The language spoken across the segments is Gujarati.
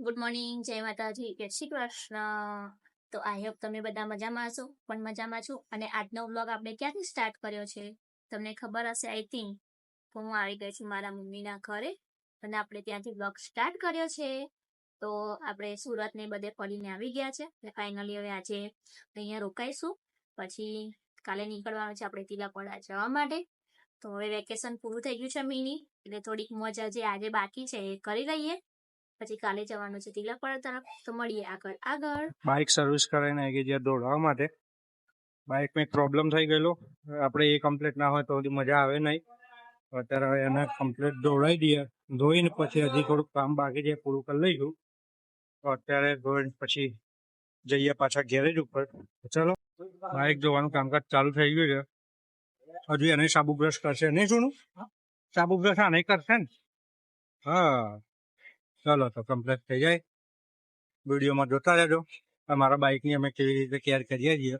ગુડ મોર્નિંગ જય માતાજી. જય શ્રી કૃષ્ણ. તો આઈ હોપ તમે બધા મજામાં હશો, પણ મજામાં છું. અને આજનો વ્લોગ આપણે ક્યાંથી સ્ટાર્ટ કર્યો છે? તમને ખબર હશે, આઈ થિંક તો હું આવી ગઈ છું મારા મમ્મીના ઘરે અને આપણે ત્યાંથી વ્લોગ સ્ટાર્ટ કર્યો છે. તો આપણે સુરત ને બધે ફરીને આવી ગયા છે ફાઇનલી હવે આજે અહીંયા રોકાઈશું. પછી કાલે નીકળવાનું છે આપણે તિલાપડા જવા માટે. તો હવે વેકેશન પૂરું થઈ ગયું છે મીની એટલે થોડીક મજા જે આજે બાકી છે, એ કરી લઈએ. પછી કાલે જવાનું છે તિલાપડા તરફ તો મળીએ આગળ આગળ. બાઇક સર્વિસ કરાવીને આવી ગયા દોડવા માટે. બાઇકમાં એક પ્રોબ્લેમ થઈ ગયેલો. આપણે એ કમ્પ્લીટ ના હોય તો હજી મજા આવે નહીં. અત્યારે હવે એને કમ્પ્લીટ દોડાવી દઈએ. ધોઈને પછી હજી થોડુંક કામ બાકી છે પૂરું કરી લઈશું. તો અત્યારે ધોઈને પછી જઈએ પાછા ગેરેજ ઉપર. ચલો બાઇક જોવાનું કામકાજ ચાલુ થઈ ગયું છે. હજુ એને સાબુ બ્રશ કરશે નહીં શું સાબુ બ્રશ આ નહીં કરશે ને? હા. ચલો તો કમ્પ્લીટ થઈ જાય. વિડીયોમાં જોતા રહેજો. અમારા બાઇકની અમે કેવી રીતે કેર કરીએ છીએ.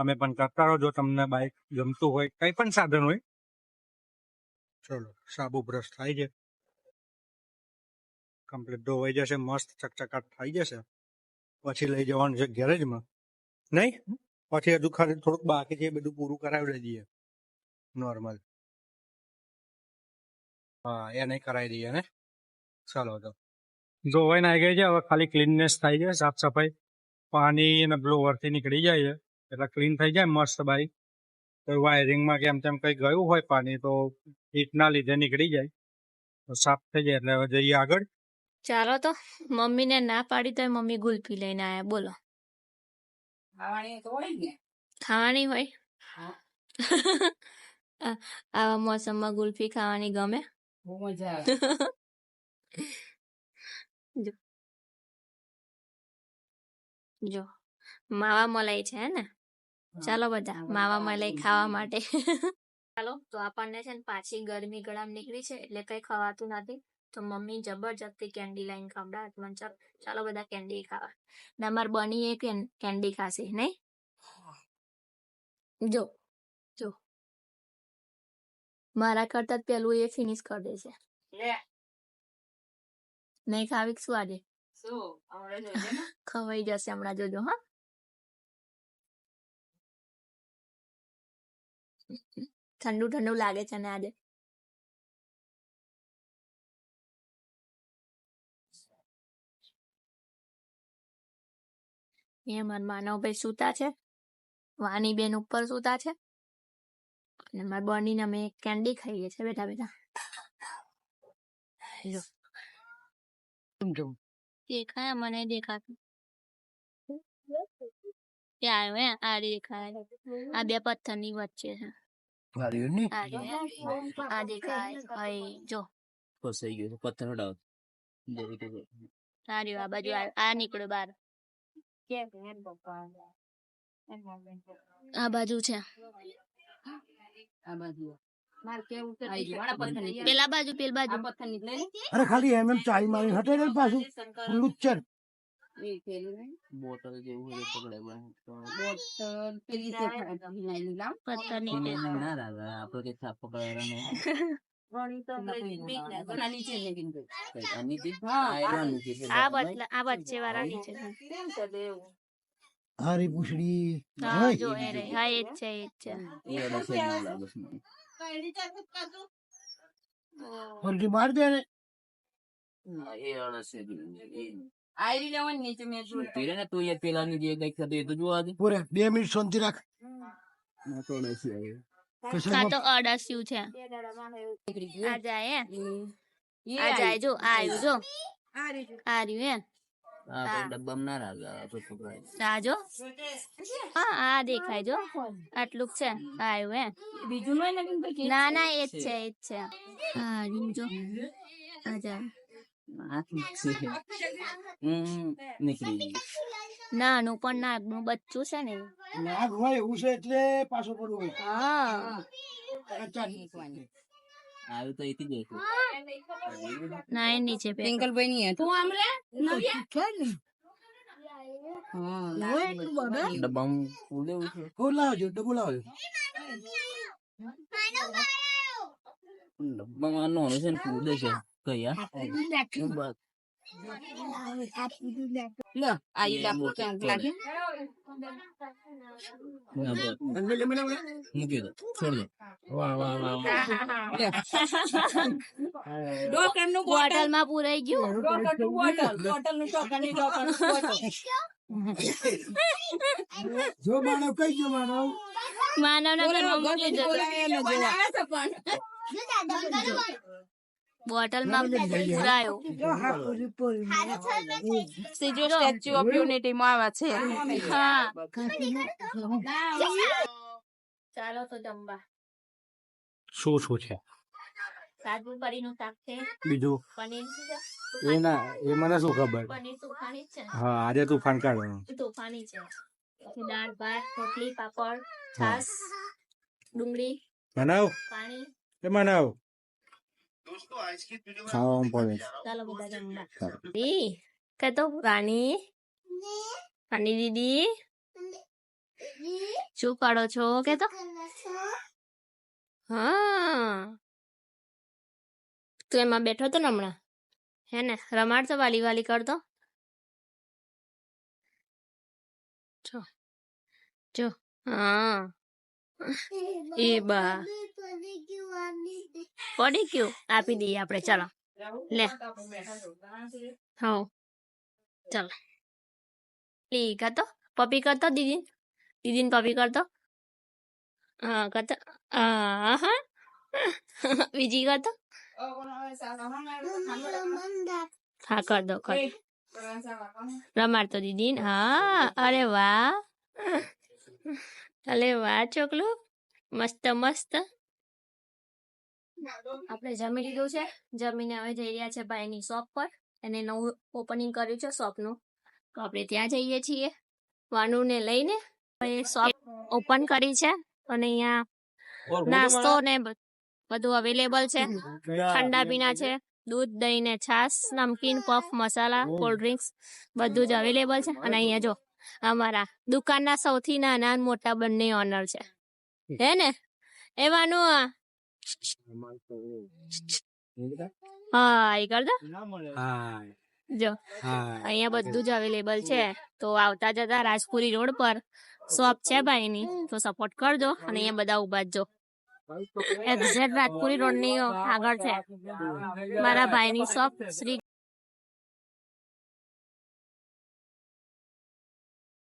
અમે પણ કરતા રહો. જો તમને બાઇક ગમતું હોય, કંઈ પણ સાધન હોય, ચલો, સાબુ બ્રશ થાય છે. કમ્પ્લીટ ધોવાઈ જશે, મસ્ત ચકચકાટ થઈ જશે. પછી લઈ જવાનું છે ગેરેજમાં નહીં? પછી હજુ ખાલી થોડુંક બાકી છે, એ બધું પૂરું કરાવી દઈએ. નોર્મલ હા, એ નહીં કરાવી દઈએ ને? ચાલો તો. ધોવાઈ નાઈ ગઈ છે હવે ખાલી ક્લીનનેસ થાય છે સાફ સફાઈ. પાણી અને બ્લોવરથી નીકળી જાય છે એટલે ક્લીન થઈ જાય મસ્ત બાઈક તો વાયરિંગમાં કેમ તેમ કંઈ ગયું હોય પાણી તો હીટના લીધે નીકળી જાય. તો સાફ થઈ જાય એટલે હવે જઈએ આગળ. ચાલો તો મમ્મીને ના પાડી તો મમ્મી ગુલ્ફી લઈને આયા બોલો. ખાવાની હોય ને. ખાવાની હોય? હા. આ- આવા મોસમમાં ગુલ્ફી ખાવાની ગમે? મજા આવે. જો. માવા મલાઈ છે ને? ચાલો બધા માવા મલાઈ ખાવા માટે. ચાલો તો આપણને છે ને પાછી ગરમી ગળામ નીકળી છે એટલે કઈ ખવાતું નથી. તો મમ્મી જબરજસ્તી કેન્ડી લાઈન ખવડાવે મને ચાલો ચાલો બધા કેન્ડી ખાવા. ને અમાર બની એ કેન્ડી ખાશે નહીં? જો જો. મારા કરતા જ પેલું એ ફિનિશ કરી દેશે. નહીં ખાવી શું આજે ખવાઈ જશે હમણાં જોજો હા ઠંડુ ઠંડુ લાગે છે ને આજે એ મારા માનવભાઈ સૂતા છે વાની બેન ઉપર સૂતા છે અને મારા બોની ને અમે કેન્ડી ખાઈએ છીએ બેઠા બેઠા જો દેખાય મને દેખાતું. ત્યાં આવ્યો આ દેખાય. આ બે પથ્થરની વચ્ચે છે. આ દેખાય. ભાઈ જો. ફસાઈ ગયો આ રહ્યો આ બાજુ આ નીકળ્યો બાજુ છે. આ બાજુ. કે. પેલા બાજુ પેલ બાજુ? અરે ખાલી એમ એમ ચાઈ મારી હટે ને પાછું. છે ને. બોટલ જેવું હોય પકડે બોટલ પેલી. પથ્થર એને નીકળે ના લાગે આપણે કઈ થાપ પકડવાનો આ નીચે લેકિન કોઈ. કઈ અનીતિ હા. આયરન નીતિ છે આ બદલા આ વચ્ચે વાળા નીચે છે. કેમ કરે એવું? હારી પૂછડી. હા એ જ છે. એ જ છે. ના. ફરતી માર દે ને એ અડે છે આયરી લેવાની નીચે મેં જોયું. પીરે ને તું યાર પેલાની જે કંઈક થતું એ તો જોવા દે. પૂરે બે મિનિટ શાંતિ રાખ. ના તો અડે છે એ. તો અડસ્યું છે. આ જાય આ જાય જો આવ્યું જો. આ રહ્યું જો હા. આ દેખાય જો. આટલું છે. આવ્યું હે બીજું ના ના એ જ છે એ જ છે. જો. નાનું પણ નાગનું બચ્ચું છે ને. નાગ હોય એવું છે એટલે પાછો પડવું. હા. આવ્યું તો એથી જ હતું ના એ નીચે પિંકલભાઈ ની હતું આમ રે? છે ને. ફૂલેવું છે. ફૂલ લાવજો ડબ્બુ લાવજો. ડબ્બામાં નાનું છે ને કૂદે છે કયા મૂકી દો છોડ દો. વાહ વાહ વાહ બોટલ. માં પૂરાઈ ગયું. બોટલ બોટલનું ચોકની ડોક્ટરનું બોટલ. જો માનવ કઈ ગયો માનવ ઘરમાં મૂકી. બનાવે બોટલમાં પૂરાયો સીજો સ્ટેચ્યુ ઓફ યુનિટી માં આવે છે હા ચાલો તો જમવા શું શું છે સાદું કરીનું શાક છે બીજું પનીર છે એ ના એ મને શું ખબર પનીર તોફાની છે હા આજે તુફાન કાઢવાનું તોફાની છે દાળ ભાત રોટલી પાપડ છાસ ડુંગળી બનાવ પાણી એ મનાવ ખાવામાં પડે કે તો રાણી રાણી દીદી શું કરો છો કે તો હા તું એમાં બેઠો તો ને હમણાં હે ને રમાડતો વાલી વાલી કરતો જો જો હા એ બા પડી ગયું આપી દઈએ આપણે ચાલો લે હા ચાલો લી કરતો પપી કરતો દીદી દીદીને પપી કરતો હા કરતો હા હા બીજી કરતો હા કર દો કર દો. રમાડતો દીદી હા અરે વાહ અરે વાહ ચોકલું? મસ્ત મસ્ત. આપણે જમી લીધું છે. જમીને હવે જઈ રહ્યા છે ભાઈની શોપ પર. એને નવું ઓપનિંગ કર્યું છે શોપનું. તો આપણે ત્યાં જઈએ છીએ. વાનુને લઈને શોપ ઓપન કરી છે. અને અહીંયા નાસ્તો ને બધું અવેલેબલ છે. ઠંડા પીણા છે. દૂધ દહીં ને છાસ namkeen puff masala cold drinks બધું જ અવેલેબલ છે. અને અહીંયા જો અમારા દુકાનના સૌથી નાના અને મોટા બંને ઓનર છે. હે ને? એવાનું હા એ કર જો અહીંયા બધું જ અવેલેબલ છે. તો આવતા જતા રાજપુરી રોડ પર શોપ છે ભાઈની. તો સપોર્ટ કરજો અને અહીંયા બધા ઊભા જ જો. એક્ઝેક્ટ રાજપુરી રોડની આગળ છે. મારા ભાઈની શોપ શ્રી